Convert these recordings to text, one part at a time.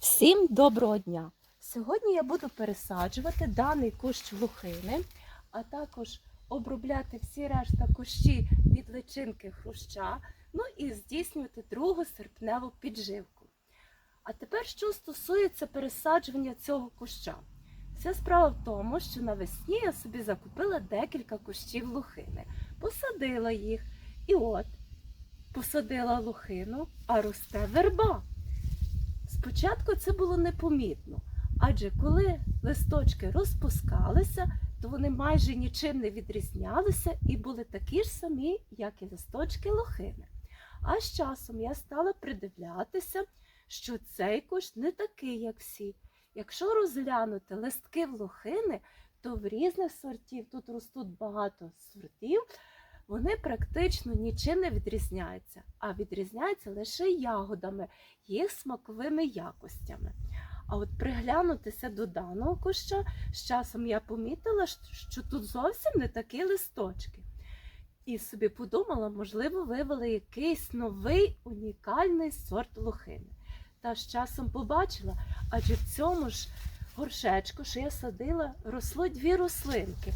Всім доброго дня! Сьогодні я буду пересаджувати даний кущ лухини, а також обробляти всі решта кущі від личинки хруща, ну і здійснювати другу серпневу підживку. А тепер, що стосується пересаджування цього куща. Вся справа в тому, що навесні я собі закупила декілька кущів лухини, посадила їх, і от посадила лухину, а росте верба. Спочатку це було непомітно, адже коли листочки розпускалися, то вони майже нічим не відрізнялися і були такі ж самі, як і листочки лохини. А з часом я стала придивлятися, що цей кущ не такий, як всі. Якщо розглянути листки в лохини, то в різних сортів, тут ростуть багато сортів, вони практично нічим не відрізняються, а відрізняються лише ягодами, їх смаковими якостями. А от приглянутися до даного куща, з часом я помітила, що тут зовсім не такі листочки. І собі подумала, можливо, вивели якийсь новий унікальний сорт лохини. Та з часом побачила, адже в цьому ж горшечку, що я садила, росло дві рослинки.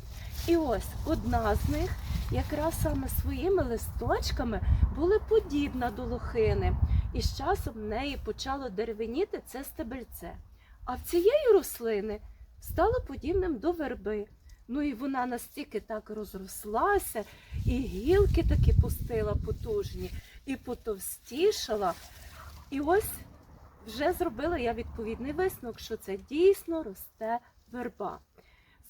І ось одна з них якраз саме своїми листочками була подібна до лохини, і з часом в неї почало деревеніти це стебельце. А в цієї рослини стало подібним до верби. Ну і вона настільки так розрослася, і гілки таки пустила потужні, і потовстішала. І ось вже зробила я відповідний висновок, що це дійсно росте верба.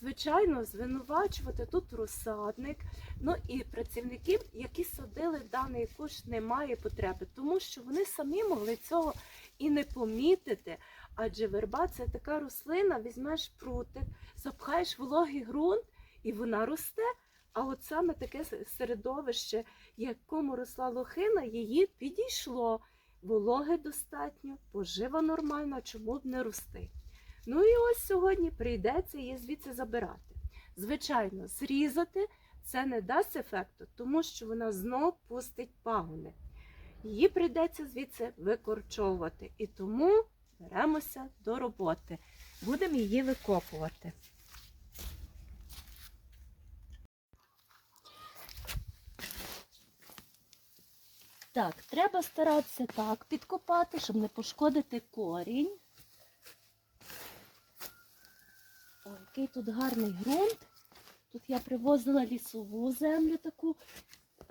Звичайно, звинувачувати тут розсадник, ну і працівників, які садили даний кущ, немає потреби, тому що вони самі могли цього і не помітити. Адже верба це така рослина, візьмеш прутик, запхаєш вологий ґрунт, і вона росте. А от саме таке середовище, якому росла лохина, її підійшло. Вологи достатньо, пожива нормальна, чому б не рости. Ну і ось сьогодні прийдеться її звідси забирати. Звичайно, зрізати це не дасть ефекту, тому що вона знов пустить пагони. Її прийдеться звідси викорчовувати. І тому беремося до роботи. Будемо її викопувати. Так, треба старатися так підкопати, щоб не пошкодити корінь. Ой, який тут гарний ґрунт. Тут я привозила лісову землю таку.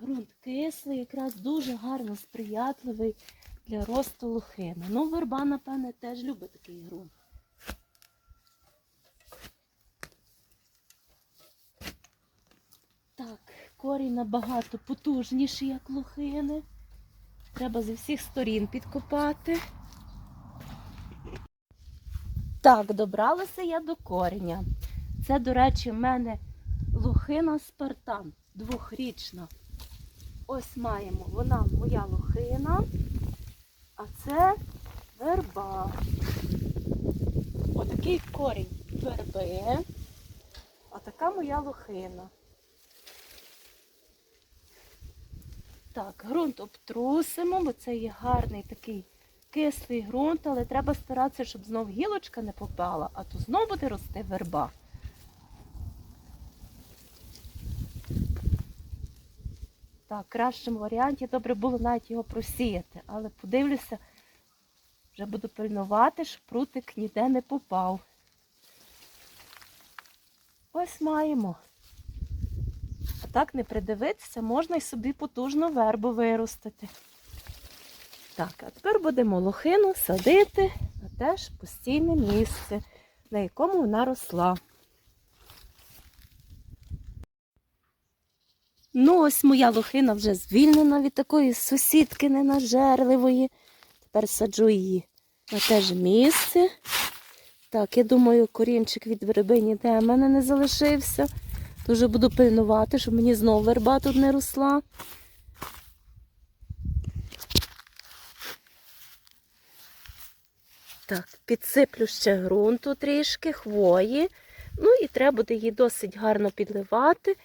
Ґрунт кислий, якраз дуже гарно сприятливий для росту лохини. Ну, верба, напевне, теж любить такий ґрунт. Так, корінь набагато потужніший, як лохини. Треба зі всіх сторін підкопати. Так, добралася я до кореня. Це, до речі, в мене лохина Спартан двохрічна. Ось маємо, вона моя лохина, а це верба. Отакий корінь верби, а така моя лохина. Так, ґрунт обтрусимо, бо це є гарний такий кислий ґрунт, але треба старатися, щоб знов гілочка не попала, а то знов буде рости верба. Так, в кращому варіанті добре було навіть його просіяти, але подивлюся, вже буду пильнувати, щоб прутик ніде не попав. Ось маємо. Так не придивитися, можна й собі потужну вербу виростити. Так, а тепер будемо лохину садити на теж постійне місце, на якому вона росла. Ну, ось моя лохина вже звільнена від такої сусідки ненажерливої. Тепер саджу її на те ж місце. Так, я думаю, корінчик від верби ніде в мене не залишився. Дуже буду пильнувати, щоб мені знову верба тут не росла. Так, підсиплю ще ґрунту трішки, хвої. Ну і треба буде її досить гарно підливати.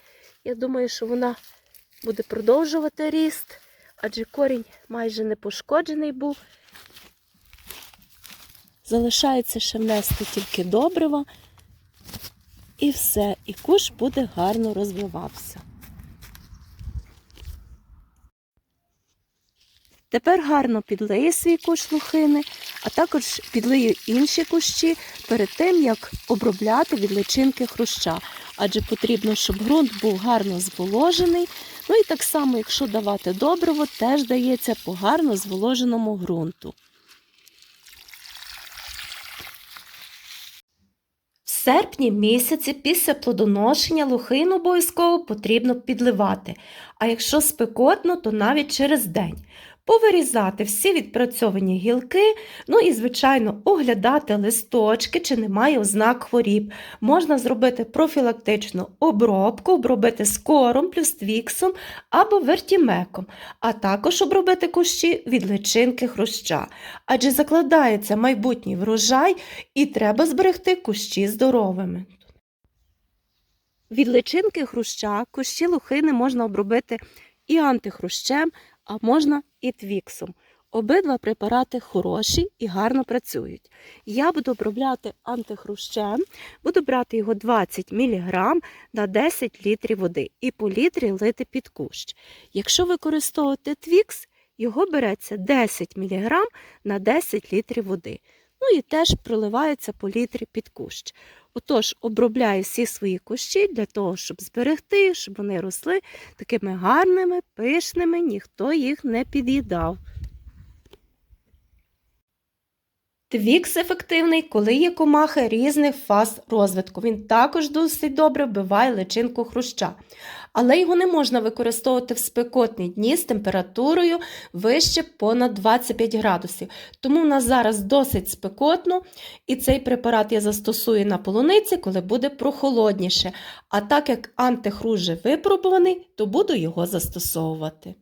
Я думаю, що вона буде продовжувати ріст, адже корінь майже не пошкоджений був. Залишається ще внести тільки добрива. І все, і куш буде гарно розвивався. Тепер гарно підлию свій кущ лухини, а також підлию інші кущі перед тим, як обробляти від личинки хруща. Адже потрібно, щоб ґрунт був гарно зволожений. Ну і так само, якщо давати добриво, теж дається по гарно зволоженому ґрунту. Серпні місяці після плодоношення лухину обов'язково потрібно підливати, а якщо спекотно, то навіть через день. Повирізати всі відпрацьовані гілки, ну і, звичайно, оглядати листочки, чи немає ознак хворіб. Можна зробити профілактичну обробку, обробити скором плюс твіксом або вертімеком, а також обробити кущі від личинки хруща. Адже закладається майбутній врожай і треба зберегти кущі здоровими. Від личинки хруща кущі лухини можна обробити і антихрущем, а можна і твіксом. Обидва препарати хороші і гарно працюють. Я буду обробляти антихрущем, буду брати його 20 мг на 10 літрів води і по літрі лити під кущ. Якщо використовувати твікс, його береться 10 мг на 10 літрів води. Ну і теж проливається по літрі під кущ. Отож, обробляю всі свої кущі для того, щоб зберегти, щоб вони росли такими гарними, пишними, ніхто їх не під'їдав. Твікс ефективний, коли є комахи різних фаз розвитку. Він також досить добре вбиває личинку хруща. Але його не можна використовувати в спекотні дні з температурою вище понад 25 градусів. Тому в нас зараз досить спекотно, і цей препарат я застосую на полуниці, коли буде прохолодніше. А так як антихруж вже випробуваний, то буду його застосовувати.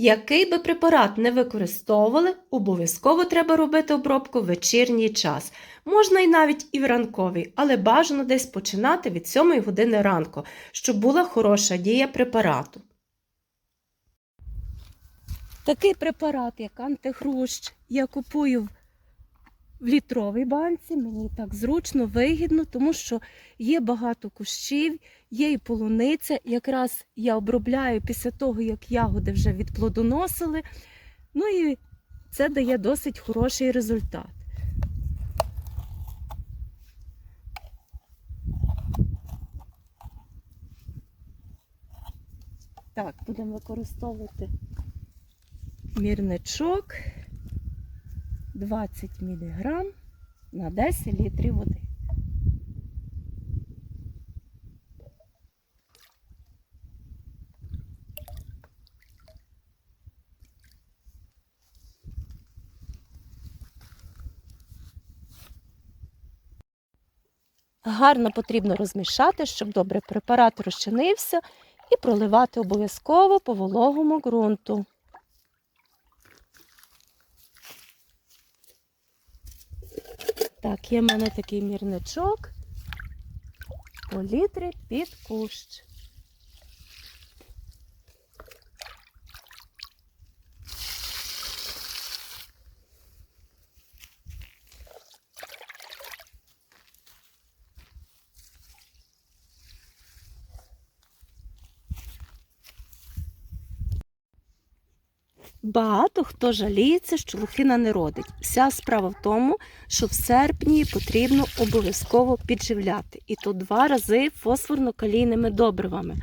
Який би препарат не використовували, обов'язково треба робити обробку в вечірній час. Можна і навіть і в ранковий, але бажано десь починати від 7 години ранку, щоб була хороша дія препарату. Такий препарат, як антихрущ, я купую в літровій банці. Мені так зручно, вигідно, тому що є багато кущів, є і полуниця. Якраз я обробляю після того, як ягоди вже відплодоносили. Ну і це дає досить хороший результат. Так, будемо використовувати мірничок 20 мг на 10 літрів води. Гарно потрібно розмішати, щоб добре препарат розчинився, і проливати обов'язково по вологому ґрунту. Так, є в мене такий мірничок по літрі під кущ. Багато хто жаліється, що лухина не родить. Вся справа в тому, що в серпні потрібно обов'язково підживляти. І то два рази фосфорно-калійними добривами.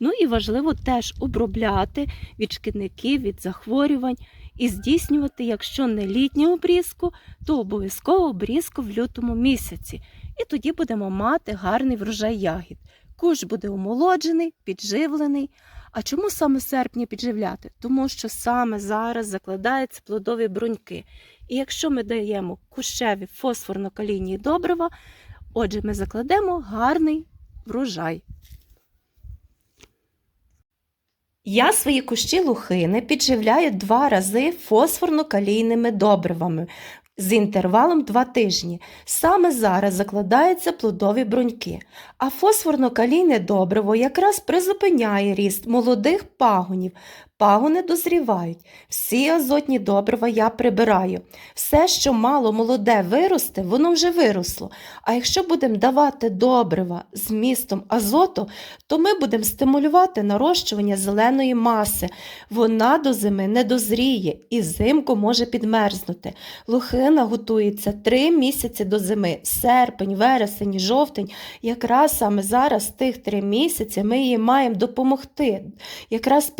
Ну і важливо теж обробляти від шкідників, від захворювань і здійснювати, якщо не літню обрізку, то обов'язково обрізку в лютому місяці. І тоді будемо мати гарний врожай ягід. Куш буде омолоджений, підживлений. А чому саме в серпні підживляти? Тому що саме зараз закладаються плодові бруньки. І якщо ми даємо кущеві фосфорно-калійні добрива, отже, ми закладемо гарний врожай. Я свої кущі лухини підживляю два рази фосфорно-калійними добривами з інтервалом 2 тижні. Саме зараз закладаються плодові бруньки, а фосфорно-калійне добриво якраз призупиняє ріст молодих пагонів, Пагони дозрівають. Всі азотні добрива я прибираю. Все, що мало молоде виросте, воно вже виросло. А якщо будемо давати добрива з містом азоту, то ми будемо стимулювати нарощування зеленої маси. Вона до зими не дозріє і взимку може підмерзнути. Лохина готується три місяці до зими серпень, вересень, жовтень. Якраз саме зараз, тих три місяці, ми їй маємо допомогти, якраз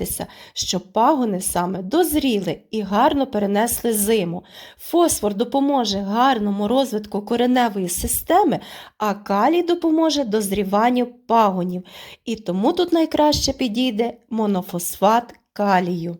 підготуватися, щоб пагони саме дозріли і гарно перенесли зиму. Фосфор допоможе гарному розвитку кореневої системи, а калій допоможе дозріванню пагонів. І тому тут найкраще підійде монофосфат калію.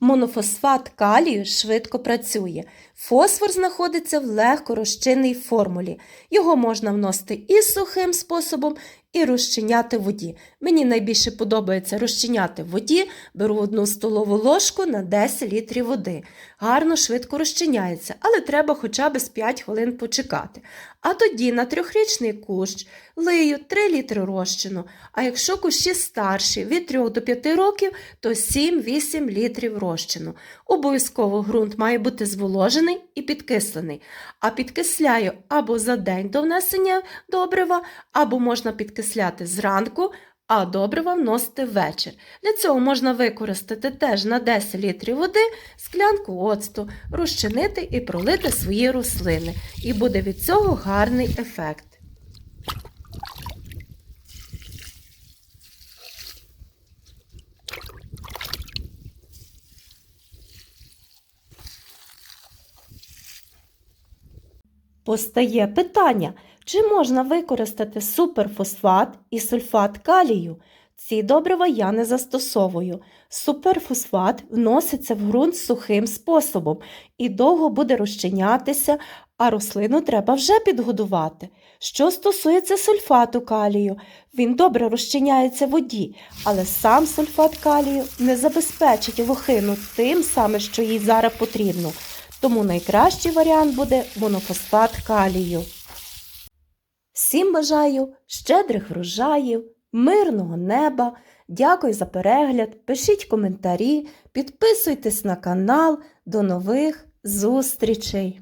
Монофосфат калію швидко працює. Фосфор знаходиться в легко розчинній формулі. Його можна вносити і сухим способом, і розчиняти воді. Мені найбільше подобається розчиняти воді, беру одну столову ложку на 10 літрів води. Гарно, швидко розчиняється, але треба хоча б з 5 хвилин почекати. А тоді на трьохрічний кущ лию 3 літри розчину, а якщо кущі старші від 3 до 5 років, то 7-8 літрів розчину. Обов'язково ґрунт має бути зволожений і підкислений, а підкисляю або за день до внесення добрива, або можна підкисляти зранку, а добрива вносити ввечір. Для цього можна використати теж на 10 літрів води склянку оцту, розчинити і пролити свої рослини. І буде від цього гарний ефект. Постає питання, чи можна використати суперфосфат і сульфат калію? Ці добрива я не застосовую. Суперфосфат вноситься в ґрунт сухим способом і довго буде розчинятися, а рослину треба вже підгодувати. Що стосується сульфату калію, він добре розчиняється в воді, але сам сульфат калію не забезпечить лохину тим саме, що їй зараз потрібно. Тому найкращий варіант буде монофосфат калію. Всім бажаю щедрих врожаїв, мирного неба. Дякую за перегляд. Пишіть коментарі, підписуйтесь на канал. До нових зустрічей!